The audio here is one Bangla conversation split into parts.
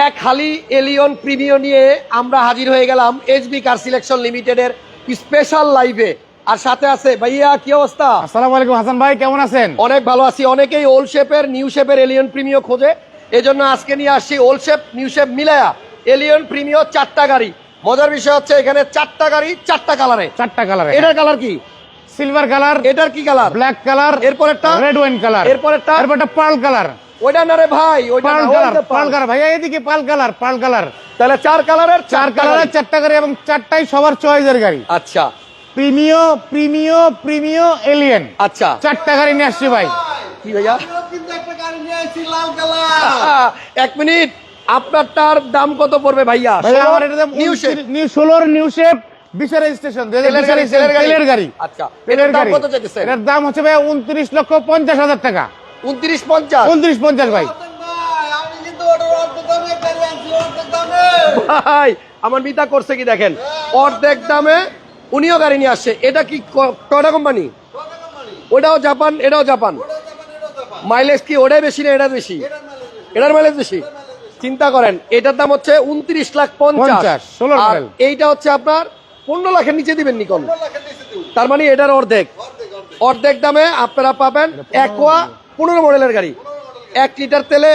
এক হালি এলিয়ন প্রিমিয় নিয়ে আমরা হাজির হয়ে গেলাম এইচবি কার সিলেকশন লিমিটেডের স্পেশাল লাইভে। আর সাথে আছে ভাইয়া কি অবস্থা? আসসালামু আলাইকুম হাসান ভাই কেমন আছেন? অনেক ভালো আছি। অনেকেই ওল্ড শেপের নিউ শেপের এলিয়ন প্রিমিয় খোঁজে। এজন্য আজকে নিয়ে আসছি ওল্ড শেপ নিউ শেপ মিলায়া এলিয়ন প্রিমিয় চারটা গাড়ি। মজার বিষয় হচ্ছে এখানে চারটা গাড়ি চারটা কালারে চারটা কালার এটার কালার কি? সিলভার কালার এটার কি কালার ব্ল্যাক কালার এরপরেরটা? রেড ওয়াইন কালার এরপরেরটা? এরপরটা পার্ল কালার ওইটা না রে ভাই ওইটা ওই কালার ভাইয়া এদিকে পার্ল কালার পার্ল কালার। তাহলে চার কালারের চার কালারের চারটা গাড়ি এবং চারটাই সবার চয়েসের গাড়ি। আচ্ছা। প্রিমিও প্রিমিও প্রিমিও এলিয়েন আচ্ছা। চারটা গাড়ি নিয়ে আসছি ভাই। কি ভাইয়া? এক মিনিট আপনারটার দাম কত পড়বে ভাইয়া? ভাইয়া আমার এটা নিউ শেপ নিউ ষোলোর নিউ শেপ বিশার রেজিস্ট্রেশন তেলের গাড়ি, আচ্ছা। তেলের গাড়ি। কত দাম হচ্ছে ভাই উনত্রিশ লক্ষ পঞ্চাশ হাজার টাকা। উনত্রিশ পঞ্চাশ। উনত্রিশ পঞ্চাশ ভাই। ভাই আমি কিন্তু ওটার অর্ধেক দামে গাড়ি আনছি অর্ধেক দামে ভাই আমার মিতা করছে কি দেখেন? অর্ধেক দামে উনিও গাড়ি নিয়ে আসছে। এটা কি ক- টয়টা কোম্পানি? ওটাও জাপান এটাও জাপান। মাইলেজ কি ওটাই বেশি না এটা বেশি? এটার মাইলেজ বেশি? চিন্তা করেন এটার দাম হচ্ছে উনত্রিশ লাখ পঞ্চাশ। 50, 16 আর এইটা হচ্ছে আপনার পনেরো লাখের নিচে দিবেন নিকন। তার মানে এটার অর্ধেক। অর্ধেক দামে আপনারা পাবেন একোয়া পনেরো মডেলের গাড়ি। এক লিটার তেলে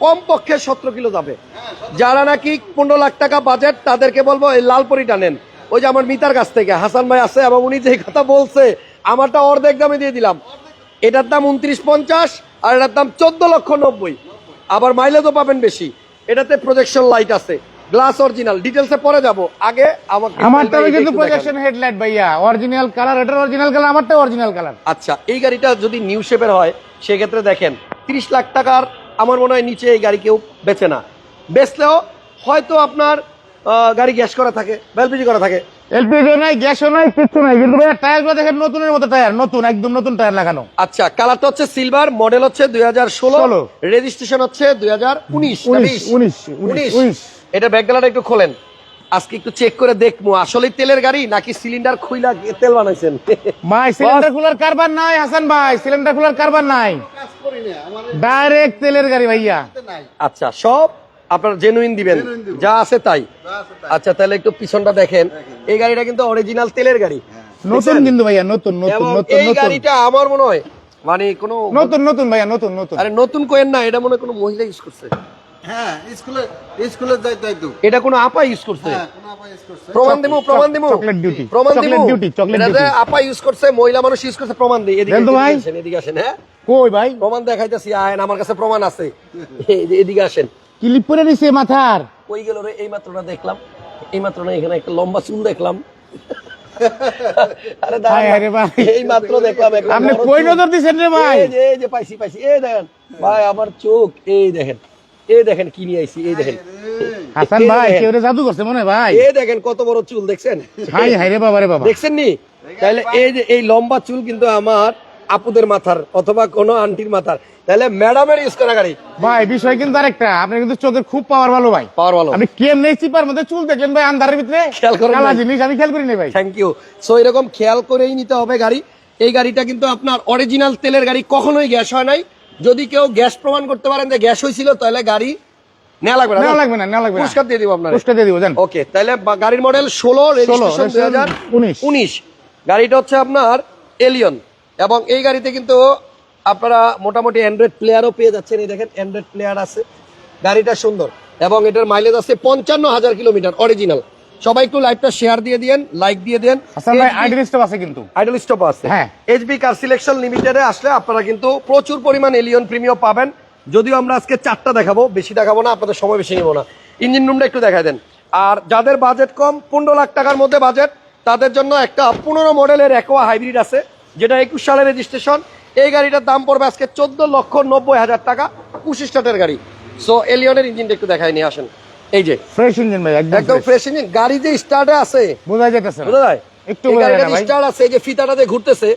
কম পক্ষে সতেরো কিলো যাবে। যারা নাকি পনেরো লাখ টাকা বাজেট তাদেরকে বলব এই লালপরিটা নেন। ওই যে আমার মিতার কাছ থেকে, হাসান ভাই আছে এবং উনি যে কথা বলছে, আমারটা অর্ধেক দামে দিয়ে দিলাম। এটার দাম উনত্রিশ পঞ্চাশ, আর এটার দাম চোদ্দ লক্ষ নব্বই। আবার মাইলেজও পাবেন বেশি। এটাতে প্রজেকশন লাইট আছে। Glass original. ডিটেলসে পরে যাব। আগে আমাকে আমারটা কিন্তু প্রজেকশন হেডলাইট ভাইয়া। অরিজিনাল কালার এটার অরিজিনাল কালার আমারটা অরিজিনাল কালার আচ্ছা এই গাড়িটা যদি নিউ শেপের হয় সেক্ষেত্রে দেখেন তিরিশ লাখ টাকার আমার মনে হয় নিচে এই গাড়ি কেউ বেচে না। বেচলেও হয়তো আপনার গাড়ি গ্যাস করা থাকে এলপিজি করা থাকে। এলপিজি নাই গ্যাসও নাই কিচ্ছু নাই। কিন্তু ভাইয়া টায়ারগুলো দেখেন নতুনের মতো টায়ার নতুন একদম নতুন টায়ার লাগানো। আচ্ছা কালারটা হচ্ছে সিলভার মডেল হচ্ছে দুই ষোলো রেজিস্ট্রেশন হচ্ছে দুই হাজার উনিশ উনিশ। উনিশ। এটা ব্যাকগ্রাউন্ড একটু খোলেন। আজকে একটু চেক করে দেখব আসলে তেলের গাড়ি নাকি সিলিন্ডার খুইলা তেল বানাইছেন? ভাই সিলিন্ডার খোলার কারবার নাই হাসান ভাই সিলিন্ডার খোলার কারবার নাই। কাজ করি না আমার ডাইরেক্ট তেলের গাড়ি ভাইয়া। আচ্ছা সব আপনার জেনুইন দিবেন যা আছে তাই। যা আছে তাই। আচ্ছা তাহলে একটু পিছনটা দেখেন। এই গাড়িটা কিন্তু অরিজিনাল তেলের গাড়ি। নতুন কিন্তু ভাইয়া নতুন নতুন নতুন এই গাড়িটা আমার মনে হয় মানে কোনো নতুন নতুন ভাইয়া নতুন নতুন। আরে নতুন কোয়েন না এটা মনে হয় কোনো মহিলা ইউজ করছে। হ্যাঁ স্কুলে স্কুলে যাই তাই তো এটা কোনো আপা ইউজ করছে? হ্যাঁ কোন আপা ইউজ করছে। প্রমাণ প্রমাণ দিমু। চকলেট ডিউটি প্রমাণ দিমু। ডিউটি চকলেট ডিউটি আপা ইউজ করছে মহিলা মানুষ ইউজ করছে প্রমাণ দিই এদিকে দেন তো ভাই। এদিকে আসেন এদিকে আসেন হ্যাঁ? কই ভাই? প্রমাণ দেখাইতেছি আয়েন আমার কাছে প্রমাণ আছে। এদিকে আসেন। ক্লিপ করে নিছে মাথার। কই গেল রে? এই মাত্র না দেখলাম। এই মাত্র না এখানে একটা লম্বা চুল দেখলাম। আরে ভাই। এই মাত্র দেখলাম একটা আপনি কই নজর দিছেন রে ভাই? এই যে এই যে পাইছি পাইছি। এই দেখেন। ভাই আমার চোখ এই দেখেন। এই দেখেন কি নিয়ে আইছি এই দেখেন। হাসান ভাই কেউ জাদু করছে মনে ভাই। এই দেখেন কত বড় চুল দেখছেন? হাই হাই রে বাবা রে বাবা। দেখছেন নি তাহলে এই যে এই লম্বা চুল কিন্তু আমার আপুদের মাথার অথবা কোনো আন্টির মাথার। তাহলে ম্যাডামের ইউজ করা গাড়ি। ভাই বিষয় কিন্তু আরেকটা আপনি কিন্তু চোখের খুব পাওয়ার ভালো ভাই। পাওয়ার ভালো। আপনি কেমনে চিপার মধ্যে চুল দেখলেন ভাই আন্ধারের ভিতরে? খেয়াল করেন কালা জিনিস আমি খেয়াল করি নাই ভাই। থ্যাংক ইউ সো এরকম খেয়াল করেই নিতে হবে গাড়ি। এই গাড়িটা কিন্তু আপনার অরিজিনাল তেলের গাড়ি কখনোই গ্যাস হয় নাই। যদি কেউ গ্যাস প্রমাণ করতে পারেন যে গ্যাস হয়েছিল তাহলে গাড়ি নেওয়া লাগবে না লাগবে না লাগবে পুরস্কার দিয়ে দিব আপনার। পুরস্কার দিয়ে দিব জান ওকে তাহলে গাড়ির মডেল ষোলো রেজিস্ট্রেশন দুই হাজার উনিশ। উনিশ। গাড়িটা হচ্ছে আপনার এলিয়ন এবং এই গাড়িতে কিন্তু আপনারা মোটামুটি অ্যান্ড্রয়েড প্লেয়ারও পেয়ে যাচ্ছেন। এই দেখেন অ্যান্ড্রয়েড প্লেয়ার আছে। গাড়িটা সুন্দর। এবং এটার মাইলেজ আছে পঞ্চান্ন হাজার কিলোমিটার অরিজিনাল সবাই একটু লাইভটা শেয়ার দিয়ে দিয়েন লাইক দিয়ে দেন। হাসান ভাই আইডি লিস্ট আছে কিন্তু। আইডল স্টপ আছে। হ্যাঁ। এইচবি কার সিলেকশন লিমিটেডে আসলে আপনারা কিন্তু প্রচুর পরিমাণ এলিয়ন প্রিমিয়াম পাবেন। যদিও আমরা আজকে চারটা দেখাবো বেশি দেখাবো না আপনাদের সময় বেশি নেব না। ইঞ্জিন রুমটা একটু দেখাই দেন। আর যাদের বাজেট কম পনেরো লাখ টাকার মধ্যে বাজেট তাদের জন্য একটা পনেরো মডেলের একোয়া হাইব্রিড আছে যেটা একুশ সালের রেজিস্ট্রেশন এই গাড়িটার দাম পড়বে আজকে চোদ্দ লক্ষ নব্বই হাজার টাকা পঁচিশ স্টার্টের গাড়ি। সো এলিয়নের ইঞ্জিনটা একটু দেখায় নিয়ে আসেন। এই যে। ফ্রেশ ইঞ্জিন ভাই একদম ফ্রেশ ইঞ্জিন গাড়ি যে স্টার্টে আছে। বোঝা যাইতেছে না। বোঝা যায়? একটু এই বোঝা যায় গাড়িটার না ভাই। স্টার আছে এই যে ফিতাটা যে ঘুরতেছে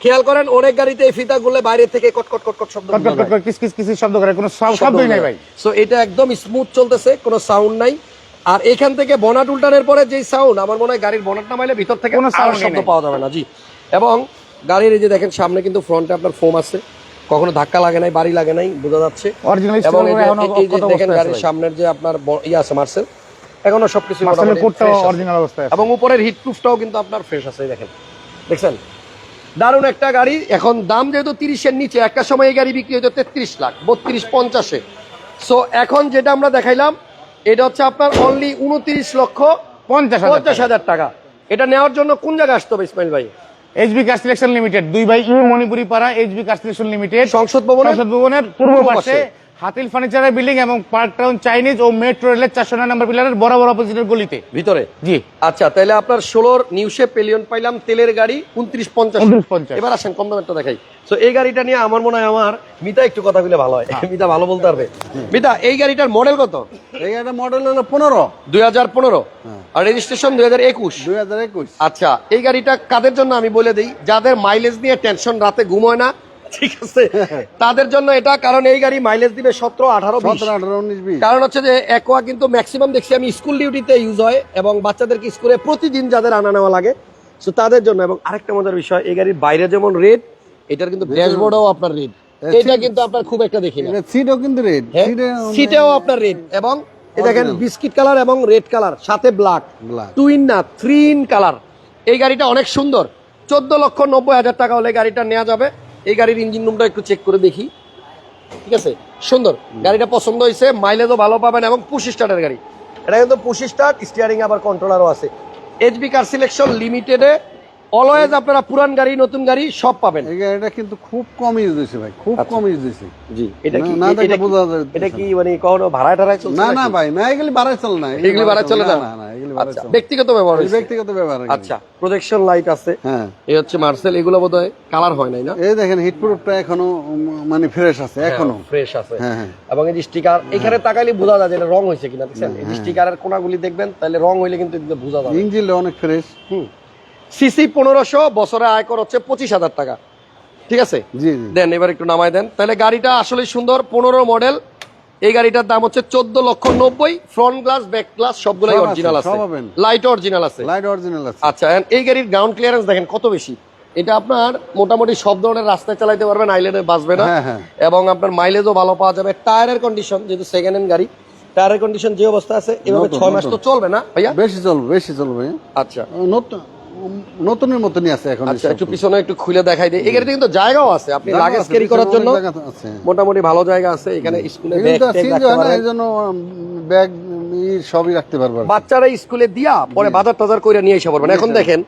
খেয়াল করেন অনেক গাড়িতে এই ফিতা গুলো বাইরে থেকে কট কট কট কট শব্দ কট কট কট কট কিস কিস কিস শব্দ করে? কোনো শব্দই নাই ভাই। সো এটা একদম স্মুথ চলতেছে কোনো সাউন্ড নাই। আর এখান থেকে বনাট উল্টানোর পরে যে সাউন্ড আমার মনে হয় গাড়ির বনাট নামাইলে ভিতর থেকে কোনো sound শব্দ পাওয়া যাবে না জি। এবং গাড়ির এই যে দেখেন সামনে কিন্তু ফ্রন্টে আপনার ফোম আছে। কখনো ধাক্কা লাগে নাই বাড়ি লাগে নাই বোঝা যাচ্ছে। এবং এই যে- দেখেন গাড়ির? সামনের যে আপনার ইয়ে আছে মার্সেল এখনও সবকিছু। অরিজিনাল অবস্থায় এবং উপরের হিট প্রুফটাও কিন্তু আপনার ফ্রেশ আছে দেখেন। দেখছেন? দারুণ একটা গাড়ি। এখন দাম যেহেতু তিরিশের নিচে একটা সময় এই গাড়ি বিক্রি হতো তেত্রিশ লাখ বত্রিশ পঞ্চাশে। সো এখন যেটা আমরা দেখাইলাম এটা হচ্ছে আপনার অনলি উনত্রিশ লক্ষ পঞ্চাশ পঞ্চাশ হাজার টাকা। এটা নেওয়ার জন্য কোন জায়গায় আসতে হবে ইসমাইল ভাই? এইচবি কার সিলেকশন লিমিটেড দুই by U Manipuri Para HB car selection limited সংসদ ভবনের সংসদ ভবনের পূর্ব পাশে। হাতিল ফার্নিচারের বিল্ডিং এবং পার্ক টাউন চাইনিজ ও মেট্রো রেলের চারশো নয় নম্বর পিলারের বরাবর অপোজিটের গলিতে। ভিতরে? জি। আচ্ছা তাহলে আপনার ষোলোর নিউশে পেলিয়ন পাইলাম তেলের গাড়ি উনত্রিশ পঞ্চাশ। 2950 এবার আসেন কম দামেরটা দেখাই। তো এই গাড়িটা নিয়ে আমার মনে হয় আমার মিতা একটু কথা বলে ভালো হয়। মিতা ভালো বলতে পারবে। মিতা এই গাড়িটার মডেল কত? এই একটা মডেল হলো পনেরো। দুই হাজার পনেরো। আর রেজিস্ট্রেশন দুই হাজার একুশ। দুই হাজার একুশ। আচ্ছা এই গাড়িটা কাদের জন্য আমি বলে দিই? যাদের মাইলেজ নিয়ে টেনশন রাতে ঘুমোয় না ঠিক আছে। তাদের জন্য এটা কারণ এই গাড়ি মাইলেজ দিবে সতেরো আঠারো কারণ হচ্ছে যে একোয়া কিন্তু ম্যাক্সিমাম দেখছি আমি স্কুল ডিউটিতে ইউজ হয় এবং বাচ্চাদেরকে স্কুলে প্রতিদিন যাদের আনা নেওয়া লাগে তো তাদের জন্য। এবং আরেকটা মজার বিষয় এই গাড়ির বাইরে যেমন রেড এটার কিন্তু ড্যাশবোর্ডও আপনার রেড এটা কিন্তু আপনার খুব একটা দেখি না। সিটও কিন্তু রেড হ্যাঁ, সিটেও আপনার রেড এবং এই দেখেন বিস্কিট কালার এবং রেড কালার সাথে ব্ল্যাক. টুইন না থ্রি ইন কালার এই গাড়িটা অনেক সুন্দর। চোদ্দ লক্ষ নব্বই হাজার টাকা হলে গাড়িটা নেওয়া যাবে। এই গাড়ির ইঞ্জিন রুমটা একটু চেক করে দেখি। ঠিক আছে? সুন্দর। গাড়িটা পছন্দ হয়েছে মাইলেজও ভালো পাবেন এবং পুশ স্টার্টের গাড়ি। এটা কিন্তু পুশ স্টার্ট স্টিয়ারিং আবার কন্ট্রোলারও আছে। এইচবি কার সিলেকশন লিমিটেডে অলওয়েজ আপনারা পুরান গাড়ি নতুন গাড়ি সব পাবেন। গাড়িটা কিন্তু খুব কম ইউজ হয়েছে ভাই খুব কম ইউজ হয়েছে জি এটা কি না, এটা বোঝা যাচ্ছে এটা কি মানে কখনো ভাড়ায় টাড়ায় চলছে না না ভাই না এগুলি বাড়াই চলে না এগুলি ভাড়া চলে না? না এগুলি বাড়াই আচ্ছা চলে ব্যক্তিগত ব্যবহার ব্যক্তিগত ব্যবহার আচ্ছা প্রজেকশন লাইট আছে। হ্যাঁ। এই হচ্ছে মার্সেল এগুলো বোধহয় কালার হয় নাই না? এই দেখেন হিট প্রুফটা এখনও মানে ফ্রেশ আছে এখনও। ফ্রেশ আছে। হ্যাঁ, হ্যাঁ। এবং এই যে স্টিকার এখানে তাকাইলে বোঝা যায় এটা রং হয়েছে কিনা দেখছেন? এই স্টিকারের কোনাগুলি দেখবেন তাহলে রং হইলে কিন্তু বোঝা যাবে। ইঞ্জিন অনেক ফ্রেশ সিসি পনেরোশো বছরে আয়কর হচ্ছে পঁচিশ হাজার টাকা। ঠিক আছে? জি দেন এবার একটু নামায় দেন। তাহলে গাড়িটা আসলে সুন্দর পনেরো মডেল। এই গাড়িটার দাম হচ্ছে চোদ্দ লক্ষ নব্বই। ফ্রন্ট গ্লাস ব্যাক গ্লাস সবগুলাই অরিজিনাল আছে লাইট অরিজিনাল আছে। লাইট অরিজিনাল আছে। আচ্ছা এই গাড়ির গ্রাউন্ড ক্লিয়ারেন্স দেখেন কত বেশি? এটা আপনার মোটামুটি সব ধরনের রাস্তায় চালাইতে পারবেন আইল্যান্ডে বাঁচবে না। হ্যাঁ, হ্যাঁ। এবং আপনার মাইলেজও ভালো পাওয়া যাবে। টায়ারের কন্ডিশন যেহেতু সেকেন্ড হ্যান্ড গাড়ি টায়ারের কন্ডিশন যে অবস্থা আছে এভাবে ছয় মাস তো চলবে না ভাইয়া? বেশি চলবে বেশি চলবে আচ্ছা। নতুন নতুনের মতনই আছে এখন আচ্ছা একটু পিছনে একটু খুলে দেখাই দিই। এই গাড়িতে কিন্তু জায়গাও আছে। আপনি লাগেজ ক্যারি করার জন্য। মোটামুটি ভালো জায়গা আছে। এখানে স্কুলে ব্যাগ ব্যাগ সবই রাখতে বাচ্চারা স্কুলে দিয়া পরে বাজার টাজার করে নিয়ে এসে পারবেন এখন দেখেন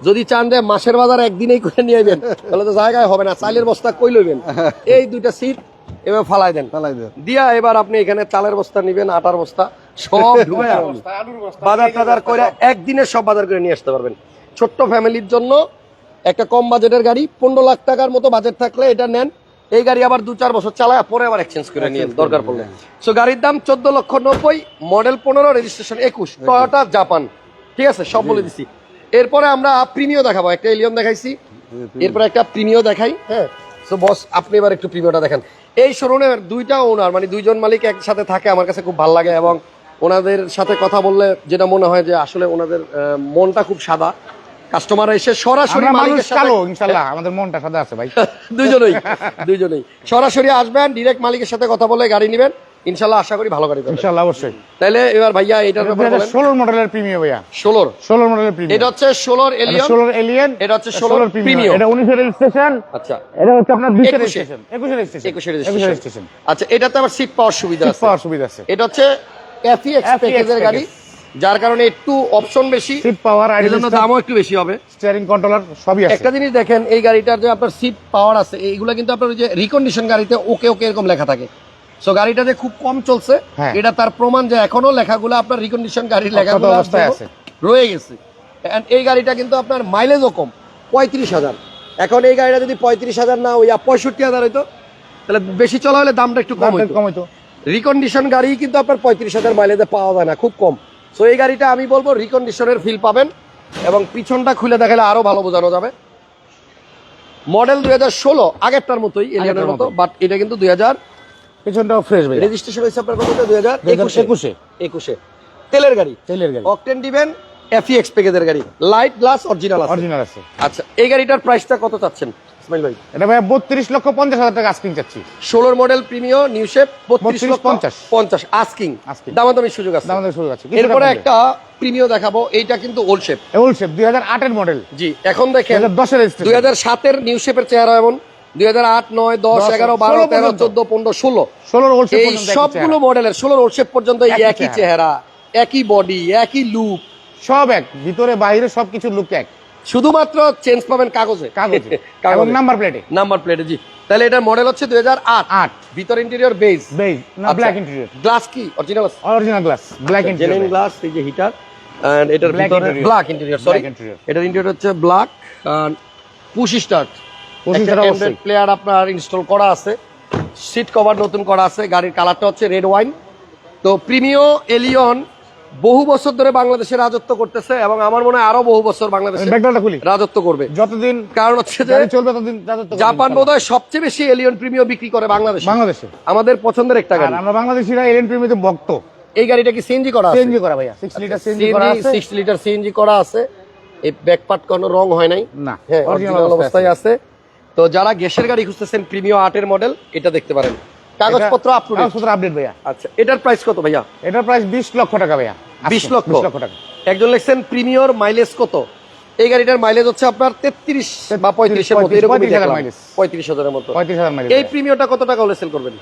যদি চান যে মাসের বাজার একদিনেই করে নিয়ে আইবেন তাহলে তো জায়গায় হবে না। চালের বস্তা কই লইবেন? এই দুইটা সিট এবার ফালাই দেন। চালাই দেন। দিয়া এবার আপনি এখানে চালের বস্তা নিবেন আটার বস্তা সব বাজার টাজার করে একদিনে সব বাজার করে নিয়ে আসতে পারবেন। ছোট্ট ফ্যামিলির জন্য একটা কম বাজেটের গাড়ি পনেরো লাখ টাকার মতো বাজেট থাকলে এটা নেন। এই গাড়ি আবার দু চার বছর চালায় পরে আবার এক্সচেঞ্জ করে নিয়ে দরকার পড়লে। সো গাড়ির দাম চোদ্দ লক্ষ নব্বই মডেল পনেরো রেজিস্ট্রেশন একুশ টয়োটা জাপান ঠিক আছে? সব বলে দিছি। এরপরে আমরা প্রিমিও দেখাবো। একটা এলিয়ন দেখাইছি। এরপরে একটা প্রিমিও দেখাই হ্যাঁ? সো বস আপনি এবার একটু প্রিমিওটা দেখেন। এই শোরুমের দুইটা ওনার মানে দুইজন মালিক একসাথে থাকে আমার কাছে খুব ভালো লাগে এবং ওনাদের সাথে কথা বললে যেটা মনে হয় যে আসলে ওনাদের মনটা খুব সাদা। কাস্টমার এসে সরাসরি মানুষ কালো ইনশাল্লাহ আমাদের মনটা সাদা আছে ভাই। দুইজনেই দুইজনেই সরাসরি আসবেন ডিরেক্ট মালিকের সাথে কথা বলে গাড়ি নেবেন। ইনশাল্লাহ আশা করি ভালো গাড়ি পাবেন। ইনশাল্লাহ অবশ্যই। তাইলে এবার ভাইয়া এটার ব্যাপারে বলেন। ষোলোর মডেলের প্রিমিয়াম ভাইয়া। ষোলোর। ষোলোর মডেলের প্রিমিয়াম এটা হচ্ছে ষোলোর এলিয়ন ষোলোর এলিয়েন এটা হচ্ছে 16 প্রিমিয়াম। এটা উনিশের রেজিস্ট্রেশন আচ্ছা। এটা হচ্ছে আপনার বিশের 21 রেজিস্ট্রেশন একুশের রেজিস্ট্রেশন একুশে একুশের রেজিস্ট্রেশন আচ্ছা এটাতে আবার সিট পাওয়ার সুবিধা আছে। পাওয়ার সুবিধা আছে। এটা হচ্ছে এফিএক্স FEX প্যাকেজের গাড়ি। যার কারণে একটু অপশন বেশি। সিট পাওয়ার জন্য দামও একটু বেশি হবে। স্টিয়ারিং কন্ট্রোলার সবই আছে। একটা জিনিস দেখেন এই গাড়িটার যে আপনার সিট পাওয়ার আছে এইগুলো কিন্তু আপনার যে রিকন্ডিশন গাড়িতে ওকে ওকে এরকম লেখা থাকে। সো গাড়িটা যে খুব কম চলছে হ্যাঁ। এটা তার প্রমাণ যে এখনও লেখাগুলো আপনার রিকন্ডিশন গাড়ির লেখাগুলো অবস্থায় আছে। রয়ে গেছে। এই গাড়িটা কিন্তু আপনার মাইলেজও কম পঁয়ত্রিশ হাজার। এখন এই গাড়িটা যদি পঁয়ত্রিশ হাজার না ওই পঁয়ষট্টি হাজার হইতো তাহলে বেশি চলা হলে দামটা একটু কম হইতো। রিকন্ডিশন গাড়ি কিন্তু আপনার পঁয়ত্রিশ হাজার মাইলেজে পাওয়া যায় না খুব কম। সো এই গাড়িটা আমি বলব রিকন্ডিশনের ফিল পাবেন এবং পিছনটা খুলে দেখালে আরও ভালো বোঝানো যাবে। মডেল দুই হাজার ষোলো আগেরটার মতোই এলিয়নের মতো। বাট এটা কিন্তু দুই হাজার পিছনটাও ফ্রেশ ভাই রেজিস্ট্রেশন হয়েছে আপনার কত? দুই হাজার একুশে। একুশে। তেলের গাড়ি। তেলের গাড়ি। অকটেন দিবেন এফিএক্স প্যাকেজের গাড়ি। লাইট গ্লাস অরিজিনাল আছে। অরিজিনাল আছে। আচ্ছা এই গাড়িটার প্রাইসটা কত চাচ্ছেন? ইসমাইল ভাই। এটা লক্ষ পঞ্চাশ হাজার টাকা আস্কিং চাচ্ছি। ষোলোর মডেল প্রিমিও নিউ শেপ 32, লক্ষ 50 পঞ্চাশ আস্কিং Asking। সুযোগ আছে। আমাদের শুরু আছে। এরপরে একটা প্রিমিও দেখাবো এইটা কিন্তু ওল্ড শেপ ওল্ড শেপ দুই হাজার মডেল জি এখন দেখেন হাজার দশের দুই হাজার নিউ শেপের চেহারা এমন। দুই হাজার আট নয় দশ দশ, এগারো বারো ষোলো তেরো চোদ্দ পনেরো ষোলো। ষোলোর ওল্ড শেপ এই সবগুলো মডেলের ষোলোর ওল্ড শেপ পর্যন্ত একই। চেহারা। একই বডি একই লুক সব এক ভিতরে বাইরে সবকিছু লুক এক। শুধুমাত্র চেঞ্জ পাবেন কাগজে। কাগজে। এবং নাম্বার প্লেটে নাম্বার প্লেটে জি। তাহলে এটার মডেল হচ্ছে দুই হাজার আট। আট। ভিতর ইন্টেরিয়র বেজ বেজ না ব্ল্যাক ইন্টেরিয়র গ্লাস কি? Original original glass black genuine interior glass এই যে হিটার এন্ড এটার ভিতরে ব্ল্যাক ইন্টেরিয়র সরি এটার ইন্টেরিয়র হচ্ছে ব্ল্যাক পুশ স্টার্ট start অবশ্যই। প্লেয়ার আপনার ইনস্টল করা আছে। সিট কভার নতুন করা আছে। গাড়ির কালারটা হচ্ছে রেড ওয়াইন তো প্রিমিও এলিয়ন বহু বছর ধরে বাংলাদেশে রাজত্ব করতেছে এবং আমার মনে হয় আরও বহু বছর বাংলাদেশে রাজত্ব করবে। যতদিন কারণ হচ্ছে যে চলবে ততদিন জাপান। বোধহয় সবচেয়ে বেশি এলিয়ন প্রিমিও বিক্রি করে বাংলাদেশ। বাংলাদেশে। আমাদের পছন্দের একটা গাড়ি। আমরা বাংলাদেশিরা এলএন প্রিমিতে ভক্ত। এই গাড়িটা কি সিএনজি করা আছে? সিএনজি করা ভাইয়া। 6 লিটার সিএনজি করা আছে। সিক্স লিটার সিএনজি করা আছে। এই ব্যাকপার্ট কোনো রং হয় নাই। না হ্যাঁ অরিজিনাল অরিজিনাল অবস্থায় আছে। তো যারা গ্যাসের গাড়ি খুঁজতেছেন প্রিমিও আটের মডেল এটা দেখতে পারেন। কাগজপত্র আপ টু কাগজপত্র আপডেট ভাইয়া। আচ্ছা এটার প্রাইস কত ভাইয়া? এটার প্রাইস 20 লক্ষ টাকা ভাইয়া। 20 লক্ষ। 20 লক্ষ টাকা। একজন লিখছেন প্রিমিয়র মাইলেজ কত? এই গাড়িটার মাইলেজ হচ্ছে আপনার তেত্রিশ বা পঁয়ত্রিশের মতো 35 এরকম 35,000 mileage। পঁয়ত্রিশ হাজারের মতো। 35000 মাইলেজ এই প্রিমিয়রটা কত টাকা হলে সেল করবেন?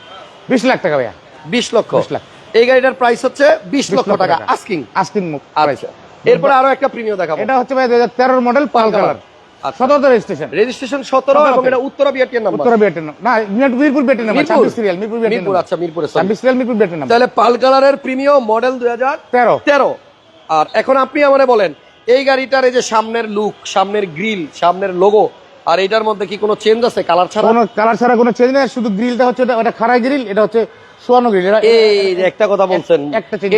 20 লাখ টাকা ভাইয়া। বিশ লক্ষ। 20 লাখ। এই গাড়িটার প্রাইস হচ্ছে বিশ 20 লক্ষ টাকা। আস্কিং আস্কিং মুখ আচ্ছা। এরপরে আরও একটা প্রিমিয় দেখাবো। এটা হচ্ছে ভাই 2013 model pearl colour 17 registration registration সতেরো এবং এটা উত্তরা বিআরটিএর নাম্বার উত্তর বিয়াটেন না মিরপুর মিরপুর বিয়াটেন নাম্বার মিরপুর। 26 সিরিয়াল মিরপুর মিরপুর আচ্ছা মিরপুরে sorry। 26 সিরিয়াল মিরপুর বিয়াটেন নাম্বার তাহলে পাল কালারের প্রিমিয়াম মডেল দুই হাজার 13 তেরো। আর এখন আপনি আমারে বলেন এই গাড়িটার এই যে সামনের লুক সামনের গ্রিল সামনের লোগো আর এটার মধ্যে কি কোনো চেঞ্জ আছে? কালার ছাড়া? কোনো কালার ছাড়া কোনো চেঞ্জ নেই শুধু গ্রিলটা হচ্ছে খাড়াই গ্রিল এটা হচ্ছে সোয়ানো গ্রিল এই একটা কথা বলছেন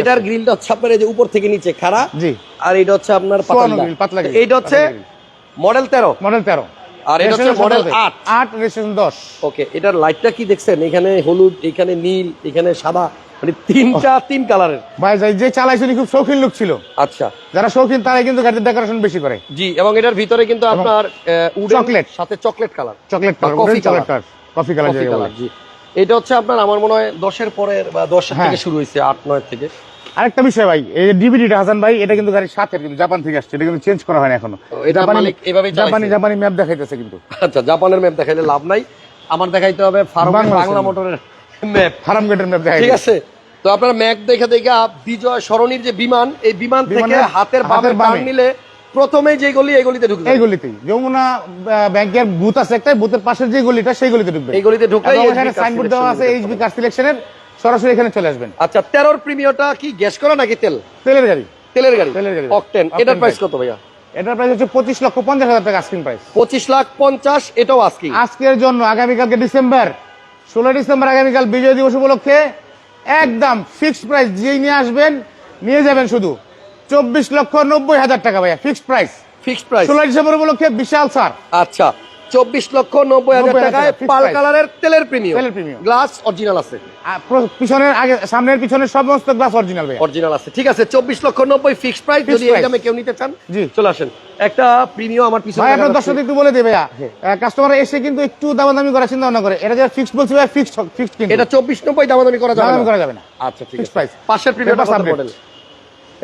এটার গ্রিলটা হচ্ছে আপনার এই যে উপর থেকে নিচে খাড়া জি। আর এটা হচ্ছে আপনার পাতলা এইটা হচ্ছে। মডেল তেরো? মডেল 13 আর এটা হচ্ছে মডেল আট। 8 রেজিস্ট্রেশন 10 ওকে এটার লাইটটা কি দেখছেন? এখানে হলুদ এখানে নীল এখানে সাদা মানে তিনটা তিন কালারের ভাই যে চালাইছে খুব শৌখিন লোক ছিল। আচ্ছা। যারা শৌখিন তারাই কিন্তু গাড়ির ডেকোরেশন বেশি করে। জি এবং এটার ভিতরে কিন্তু আপনার চকলেট। সাথে chocolate colour chocolate colour coffee colour coffee colour জি। এটা হচ্ছে আপনার আমার মনে হয় দশের পরের বা দশের হ্যাঁ। থেকে শুরু হয়েছে আট নয় থেকে। আরেকটা বিষয় ভাই এই ডিভিডিটা হাসান ভাই এটা কিন্তু গাড়ির সাথে কিন্তু জাপান থেকে আসছে এটা কিন্তু চেঞ্জ করা হয় না এখনও এটা মালিক এভাবেই জাপানি জাপানি ম্যাপ দেখাইতেছে কিন্তু। আচ্ছা জাপানের ম্যাপ দেখাইলে লাভ নাই। আমার দেখাইতে হবে ফার্ম বাংলা মোটরের ম্যাপ ফার্ম গেটের ম্যাপ দেখাই ঠিক আছে? তো আপনার ম্যাপ দেখে দেখে বিজয় সরণির যে বিমান এই বিমান থেকে হাতের বামে হাতের নিলে প্রথমে যে গলি এই গলিতে ঢুকবে। এই গলিতেই। যমুনা ব্যাংকের বুথ আছে একটা বুথের পাশের যে গলিটা সেই গলিতে ঢুকবে। এই গলিতে এখানে সাইনবোর্ড দেওয়া আছে এইচবি কার সিলেকশনের সরাসরি এখানে চলে আসবেন। আচ্ছা তেরোর প্রিমিয়রটা কি গ্যাস করা নাকি তেল? তেলের গাড়ি। তেলের গাড়ি। তেলের গাড়ি। অকটেন এটার প্রাইস কত ভাইয়া? এটার প্রাইস হচ্ছে পঁচিশ লক্ষ পঞ্চাশ হাজার টাকা আস্কিং প্রাইস পঁচিশ লাখ পঞ্চাশ এটাও আজকে আজকের জন্য আগামীকালকে ডিসেম্বর ষোলো ডিসেম্বর আগামীকাল বিজয় দিবস উপলক্ষে একদম ফিক্সড প্রাইস যেই নিয়ে আসবেন নিয়ে যাবেন শুধু চব্বিশ লক্ষ নব্বই হাজার টাকা ভাইয়া ফিক্সড প্রাইস ফিক্সড প্রাইস ষোলো ডিসেম্বর উপলক্ষে বিশাল স্যার আচ্ছা চব্বিশ লক্ষ নব্বই হাজার টাকায় পাল কালারের তেলের প্রিমিয়াম। তেলের premium। গ্লাস অরিজিনাল আছে। পিছনের আগে সামনের পিছনের সমস্ত গ্লাস অরিজিনাল অরিজিনাল আছে। ঠিক আছে চব্বিশ লক্ষ নব্বই ফিক্সড প্রাইস যদি এই দামে কেউ নিতে চান জি। চলে আসেন। একটা প্রিমিয়াম আমার পিছনে ভাই আপনার দর্শক একটু বলে দেবে কাস্টমার এসে কিন্তু একটু দামাদামি করার চিন্তা ভাবনা করে। এটা যারা ফিক্সড বলছি ভাই ফিক্সড ফিক্সড কিন্তু। এটা চব্বিশ নব্বই দামাদামি করা যাবে দামাদামি না করা যাবে না। আচ্ছা ঠিক আছে। price। পাশের প্রিমিয়াম Papers মডেল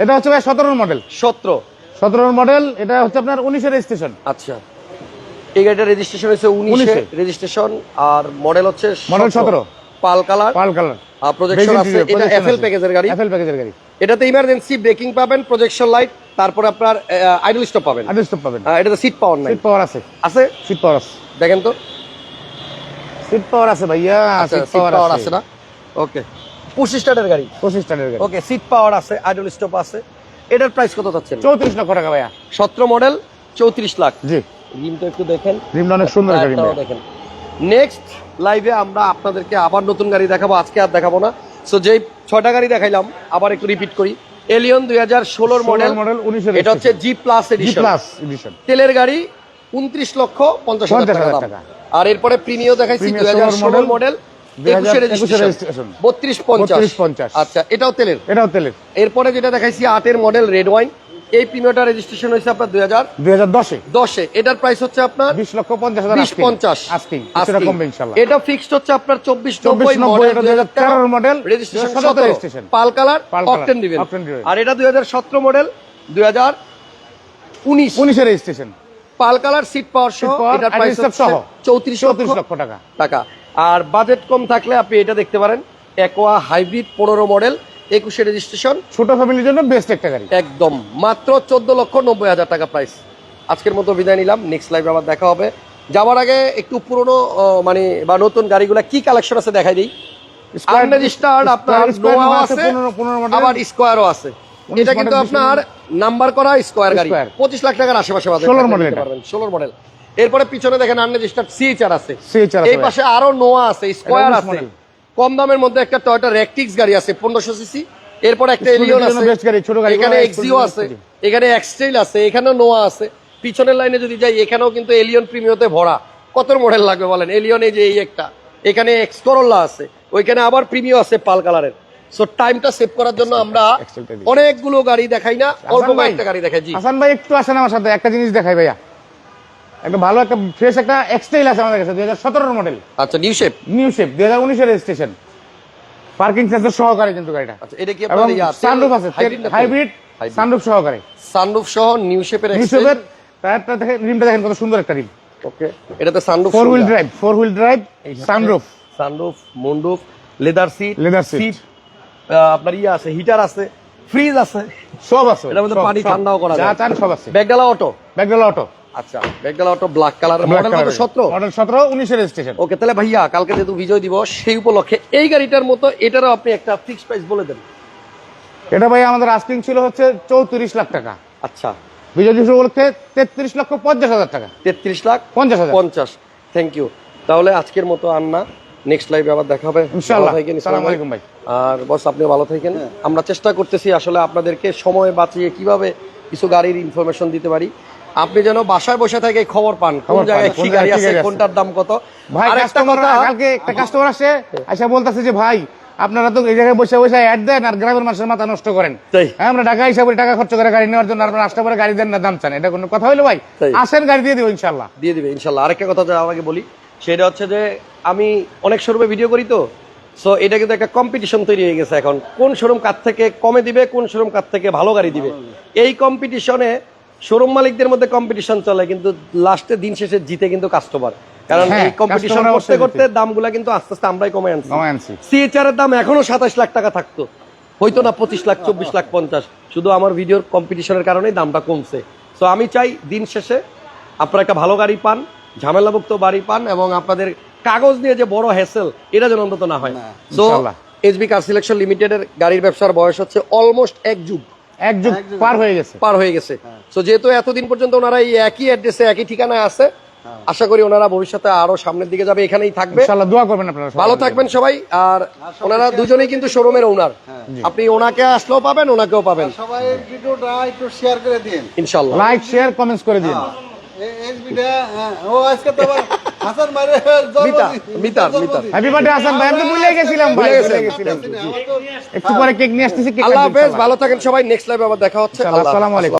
এটা হচ্ছে ভাই সতেরোর মডেল সতেরো। সতেরোর মডেল এটা হচ্ছে আপনার উনিশের রেজিস্ট্রেশন আচ্ছা। এই গাড়িটার রেজিস্ট্রেশন হচ্ছে উনিশে রেজিস্ট্রেশন আর মডেল হচ্ছে Model 17 pearl colour. Pearl colour. আর প্রজেকশন আছে এটা এফএল প্যাকেজের গাড়ি। এফএল প্যাকেজের গাড়ি। এটাতে ইমার্জেন্সি ব্রেকিং পাবেন প্রজেকশন লাইট তারপর আপনার আইডল স্টপ পাবেন। আদেশ তো পাবেন। এটাতে সিট পাওয়ার নাই। সিট পাওয়ার আছে। আছে? সিট পাওয়ার আছে। দেখেন তো। সিট পাওয়ার আছে ভাইয়া আচ্ছা সিট সিট পাওয়ার আছে। না? ওকে পঁচিশ স্টার্টের গাড়ি। পঁচিশ টানের গাড়ি। ওকে সিট পাওয়ার আছে আইডল স্টপ আছে। এটার প্রাইস কত চাচ্ছেন? চৌত্রিশ লক্ষ টাকা ভাইয়া। সতেরো মডেল চৌত্রিশ লাখ। জি। রিমটা একটু দেখেন। রিমটা অনেক সুন্দর গাড়ি দেখেন। নেক্সট লাইভে আমরা আপনাদেরকে আবার নতুন গাড়ি দেখাবো আজকে আর দেখাবো না। সো যেই ছয়টা গাড়ি দেখাইলাম আবার একটু রিপিট করি। এলিয়ন দুই হাজার ষোলোর মডেল মডেল উনিশের এটা হচ্ছে জি প্লাস এডিশন প্লাস তেলের গাড়ি উনত্রিশ লক্ষ পঞ্চাশ হাজার টাকা আর এরপরে প্রিমিও দেখাইছি দুই হাজার 16 ষোলোর মডেল 2021 একুশের registration। রেজিস্ট্রেশন বত্রিশ পঞ্চাশ। 32, 50 আচ্ছা এটাও তেলের? এটাও তেলের। এরপরে যেটা দেখাইছি আটের মডেল রেড ওয়াইন এই প্রিমিয়ারটা রেজিস্ট্রেশন হয়েছে আপনার দুই হাজার দুই হাজার দশে। দশে। এটার প্রাইস হচ্ছে আপনার বিশ লক্ষ পঞ্চাশ হাজার বিশ পঞ্চাশ। কমবে ইনশাল্লাহ। এটা ফিক্সড হচ্ছে আপনার চব্বিশ চব্বিশ নব্বই এটা দুই হাজার তেরোর মডেল রেজিস্ট্রেশন সতেরো। পাল কালার অকটেন দিবেন। আর এটা দুই হাজার সতেরো মডেল দুই হাজার উনিশ। উনিশের registration pearl colour seat power সহ এটার প্রাইস সহ। চৌত্রিশ চৌত্রিশ লক্ষ টাকা। টাকা। আর বাজেট কম থাকলে আপনি এটা দেখতে পারেন একোয়া হাইব্রিড পনেরো মডেল একুশে রেজিস্ট্রেশন ছোট ফ্যামিলির জন্য বেস্ট একটা গাড়ি। একদম। মাত্র চোদ্দ লক্ষ নব্বই হাজার টাকা প্রাইস আজকের মতো বিদায় নিলাম। নেক্সট লাইভে আবার দেখা হবে। যাওয়ার আগে একটু পুরনো মানে বা নতুন গাড়িগুলা কি কালেকশন আছে দেখাই দিই। আনরেজিস্টার্ড আপনার নোয়াও আছে। আবার স্কোয়ারও এটা কিন্তু আপনার নাম্বার করা স্কোয়ার গাড়ি। পঁচিশ লাখ টাকার আশেপাশে বাজেট 16 model এটা। ষোলোর মডেল এরপরে পিছনে দেখেন আনরেজিস্টার্ড আছে। এই পাশে আরও নোয়া আছে স্কোয়ার আছে। কম দামের মধ্যে একটা টয়টা রেকটিক্স গাড়ি আছে পনেরোশো সিসি এরপর একটা এলিয়ন আছে। ছোট গাড়ি এখানে এক্সিও আছে এখানে এক্সটেল আছে এখানেও নোয়া আছে। পিছনের লাইনে যদি যাই এখানেও কিন্তু এলিয়ন প্রিমিয়তে ভরা। কত মডেল লাগবে বলেন? এলিয়ন এই যে এই একটা। এখানে এক্স করোলা আছে ওইখানে আবার প্রিমিয় আছে পাল কালারের। সো টাইমটা সেভ করার জন্য আমরা। অনেকগুলো গাড়ি দেখাই না অল্প কয়েকটা গাড়ি দেখাই জি। হাসান ভাই একটু আসেন আমার সাথে একটা জিনিস দেখাই ভাইয়া। একটা ভালো একটা ফ্রেশ একটা এক্সটাইল আছে আমাদের কাছে দুই হাজার সতেরোর মডেল আচ্ছা নিউ শেপ নিউ শেপ দুই হাজার উনিশের রেজিস্ট্রেশন পার্কিং সেন্সর সহকারে কিন্তু গাড়িটা। আচ্ছা এটা কি এবং সানরুফ আছে হাইব্রিড সানরুফ সহকারে। সানরুফ সহ নিউ শেপের নিউ শেপের টায়ারটা দেখেন রিমটা দেখেন কত সুন্দর একটা রিম। ওকে এটাতে sunroof four wheel drive four wheel drive sunroof sunroof moonroof leather seat Leather seat। আপনার ইয়ে আছে হিটার আছে ফ্রিজ আছে। সব আছে। এটার মধ্যে পানি ঠান্ডাও করা যায়। যা চান সব আছে। ব্যাগডালা অটো ব্যাগডালা অটো আচ্ছা ব্যাগডালা অটো ব্ল্যাক কালার মডেল কত সতেরো? মডেল সতেরো উনিশের রেজিস্ট্রেশন ওকে তাহলে ভাইয়া কালকে যেহেতু বিজয় দিবস সেই উপলক্ষে এই গাড়িটার মতো এটারও আপনি একটা প্রাইস বলে দেন এটা ভাই আমাদের আস্কিং ছিল হচ্ছে চৌত্রিশ লাখ টাকা। আচ্ছা। বিজয় দিবস উপলক্ষে তেত্রিশ লক্ষ পঞ্চাশ হাজার টাকা। তেত্রিশ লাখ পঞ্চাশ হাজার। পঞ্চাশ। থ্যাংক ইউ তাহলে আজকের মতো আর না। নেক্সট লাইভে আবার দেখা হবে। ইনশাআল্লাহ। আলাইকুম ভাই। আর বস আপনিও ভালো থাকেন। আমরা চেষ্টা করতেছি আসলে আপনাদেরকে সময় বাঁচিয়ে কীভাবে কিছু গাড়ির ইনফরমেশন দিতে পারি। আপনি যেন বাসায় বসে থেকে খবর পান কোন জায়গায় কি গাড়ি আছে। কোনটার দাম কত? ভাই আর একটা কাস্টমার কথা কালকে একটা কাস্টমার আসে আইসা বলতেছে যে ভাই আপনারা তো এই জায়গায় বসে বসে অ্যাড দেন আর গ্রামের মানুষের মাথা নষ্ট করেন। হ্যাঁ, আমরা টাকা হিসাবে টাকা খরচ করে গাড়ি নেওয়ার জন্য আপনারা আসতে পারে গাড়ি দেন না দাম চান। এটা কোনো কথা হইল ভাই? আসেন গাড়ি দিয়ে দিব ইনশাল্লাহ। দিয়ে দিবে ইনশাল্লাহ। আরেকটা কথা যা আমাকে বলি সেটা হচ্ছে যে আমি অনেক শোরুমে ভিডিও করি তো সো এটা কিন্তু একটা কম্পিটিশন তৈরি হয়ে গেছে এখন। কোন শোরুম কার থেকে কমে দিবে কোন শোরুম কার থেকে ভালো গাড়ি দিবে? এই কম্পিটিশনে শোরুম মালিকদের মধ্যে কম্পিটিশন চলে কিন্তু লাস্টে দিন শেষে জিতে কিন্তু কাস্টমার কারণ হ্যাঁ, এই কম্পিটিশন করতে করতে দামগুলা কিন্তু আস্তে আস্তে আমরাই কমে আনছি। সিএচআর এর দাম এখনও সাতাশ লাখ টাকা থাকতো। হয়তো না পঁচিশ লাখ চব্বিশ লাখ পঞ্চাশ। শুধু আমার ভিডিওর কম্পিটিশনের কারণেই দামটা কমছে। তো আমি চাই দিন শেষে আপনারা একটা ভালো গাড়ি পান ঝামেলামুক্ত বাড়ি পান এবং আপনাদের কাগজ নিয়ে যে বড় হ্যাসেল এটা যেন অন্তত না হয়। তো ইনশাআল্লাহ। এইচবি কার সিলেকশন লিমিটেডের গাড়ির ব্যবসার বয়স হচ্ছে অলমোস্ট এক যুগ। এক যুগ পার হয়ে গেছে। পার হয়ে গেছে। তো যেহেতু এতদিন পর্যন্ত ওনারা এই একই অ্যাড্রেসে একই ঠিকানায় আছে আশা করি ওনারা ভবিষ্যতে আরও সামনের দিকে যাবে এখানেই থাকবে। ইনশাল্লাহ দোয়া করবেন আপনারা ভালো থাকবেন সবাই আর ওনারা দুজনেই কিন্তু শোরুমের ওনার আপনি ওনাকে আসলেও পাবেন ওনাকেও পাবেন। সবাই ভিডিওটা একটু শেয়ার করে দিন। ইনশাল্লাহ লাইক শেয়ার কমেন্টস করে দিন। ও আজকে তো হাসান মারে মিতার, মিতার, মিতার। হ্যাপি বার্থডে হাসান ভাই। আমি তো ভুলে গেছিলাম ভাই ভুলে ভুলে গেছিলাম। একটু পরে কেক নিয়ে আসতেছি কেক আল্লাহ হাফেজ ভালো থাকেন সবাই নেক্সট লাইভে আবার দেখা হচ্ছে। ইনশাআল্লাহ, আসসালামু আলাইকুম।